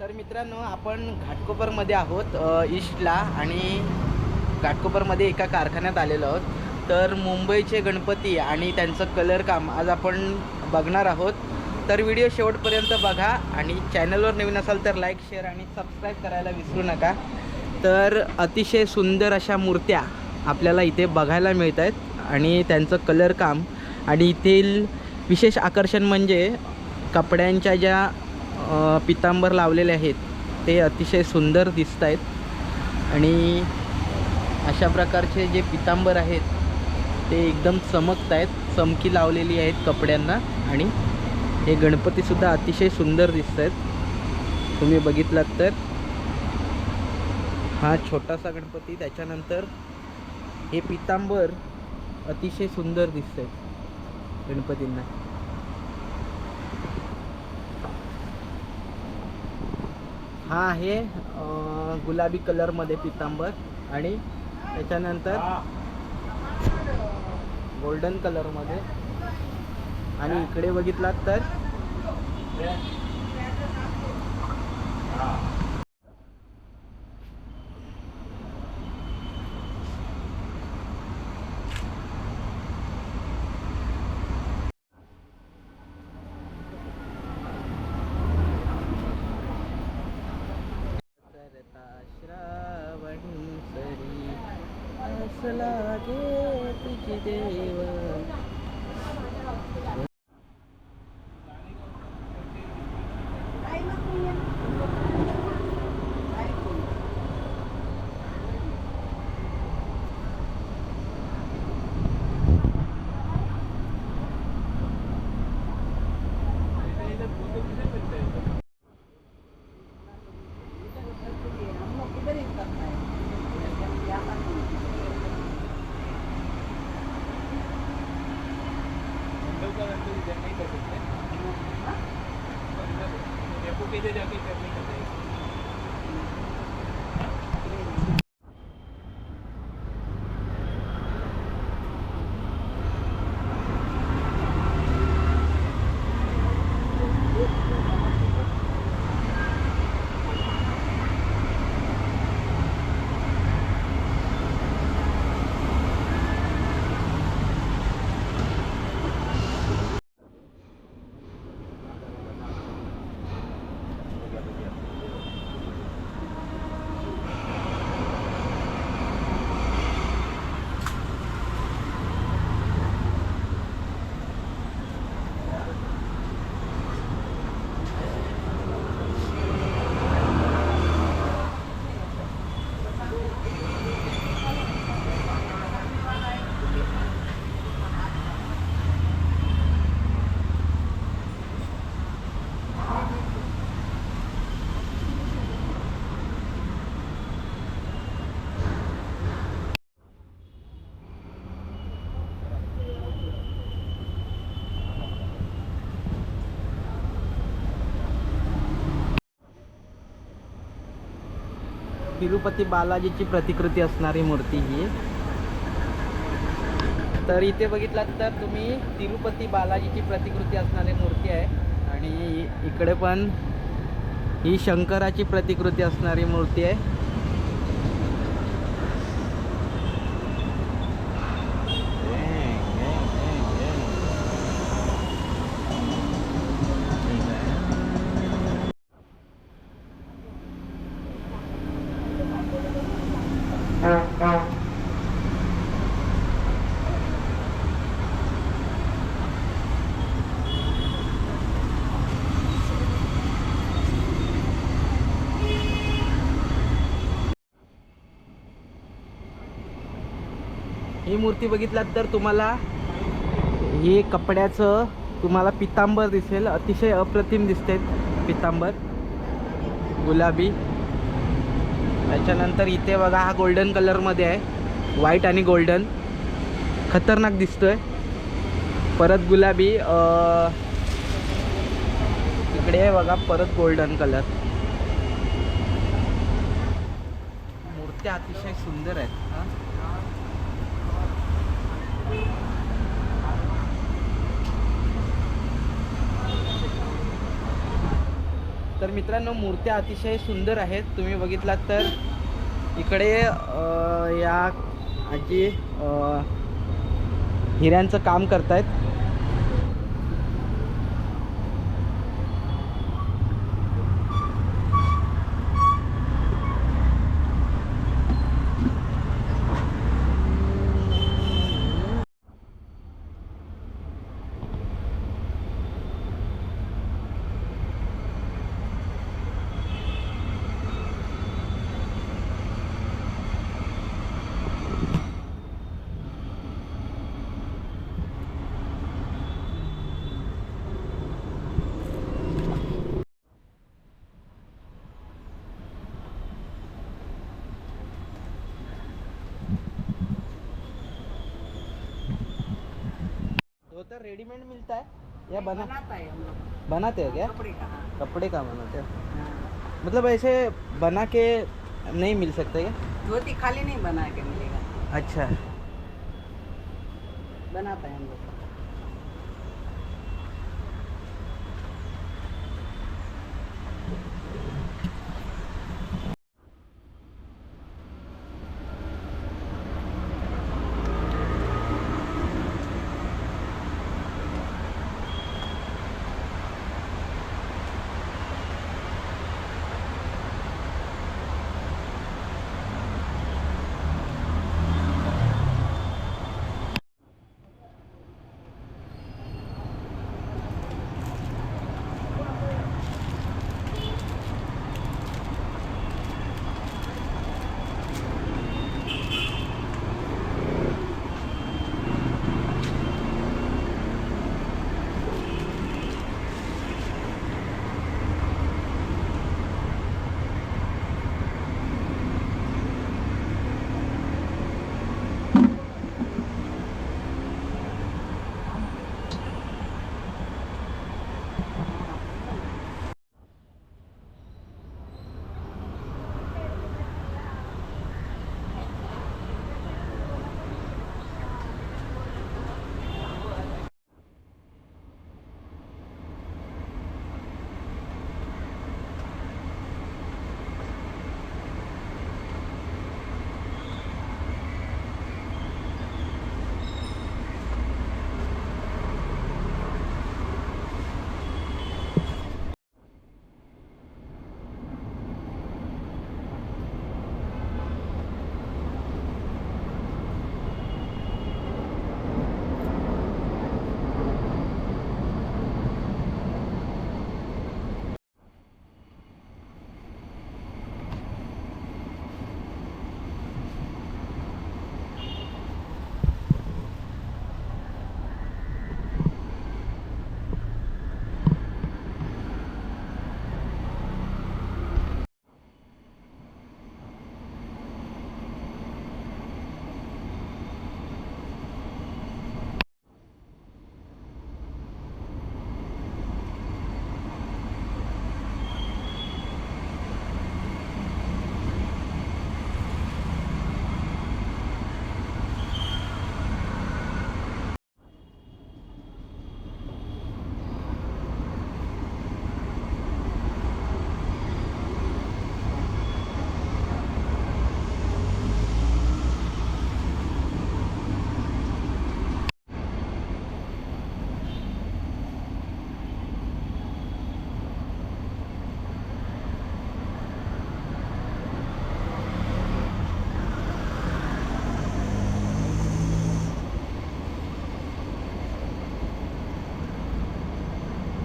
तर मित्रांनो आपण घाटकोपरमध्ये आहोत ईस्टला आणि घाटकोपरमध्ये एका कारखान्यात आलेलो आहोत. तर मुंबईचे गणपती आणि त्यांचं कलर काम आज आपण बघणार आहोत. तर व्हिडिओ शेवटपर्यंत बघा आणि चॅनलवर नवीन असाल तर लाईक शेअर आणि सबस्क्राईब करायला विसरू नका. तर अतिशय सुंदर अशा मूर्त्या आपल्याला इथे बघायला मिळत आहेत आणि त्यांचं कलर काम. आणि येथील विशेष आकर्षण म्हणजे कपड्यांच्या ज्या पितांबर लावलेले आहेत. ते अतिशय सुंदर दिसत आहेत आणि अशा प्रकारचे जे पितांबर आहेत ते एकदम चमकत आहेत चमकी लावलेली आहेत कपड्यांना आणि हे गणपतीसुद्धा अतिशय सुंदर दिसत आहेत तुम्ही बघितलात तर. हा छोटासा गणपती त्याच्यानंतर हे पितांबर अतिशय सुंदर दिसत आहेत गणपतींना. हा आहे गुलाबी कलरमध्ये पितांबर आणि त्याच्यानंतर गोल्डन कलरमध्ये आणि इकडे बघितलात तर तिरुपती बालाजीची प्रतिकृती असणारी मूर्ती ही. तर इथे बघितलात तर तुम्ही तिरुपती बालाजीची प्रतिकृती असणारी मूर्ती आहे. आणि इकडे पण ही शंकराची प्रतिकृती असणारी मूर्ती आहे. ही मूर्ती बघितलात तर तुम्हाला हे कपड्याचं तुम्हाला पितांबर दिसेल. अतिशय अप्रतिम दिसते पितांबर. गुलाबी. त्याच्यानंतर इथे बघा हा गोल्डन कलरमध्ये आहे. व्हाईट आणि गोल्डन खतरनाक दिसतोय. परत गुलाबी इकडे बघा परत गोल्डन कलर मूर्त्या अतिशय सुंदर आहेत हा. तर मित्रांनो मूर्त्या अतिशय सुंदर आहेत. तुम्ही बघितलात तर इकडे या आजी हिऱ्यांचं काम करतायत. रेडीमेड मिलता है? या बना बनाता है हम लोग। बनाते हो क्या? कपड़े का हाँ। कपड़े का बनाते हो। हाँ। मतलब ऐसे बना के नहीं मिल सकते क्या? धोती खाली नहीं बना के मिलेगा। अच्छा। बनाता है हम लोग।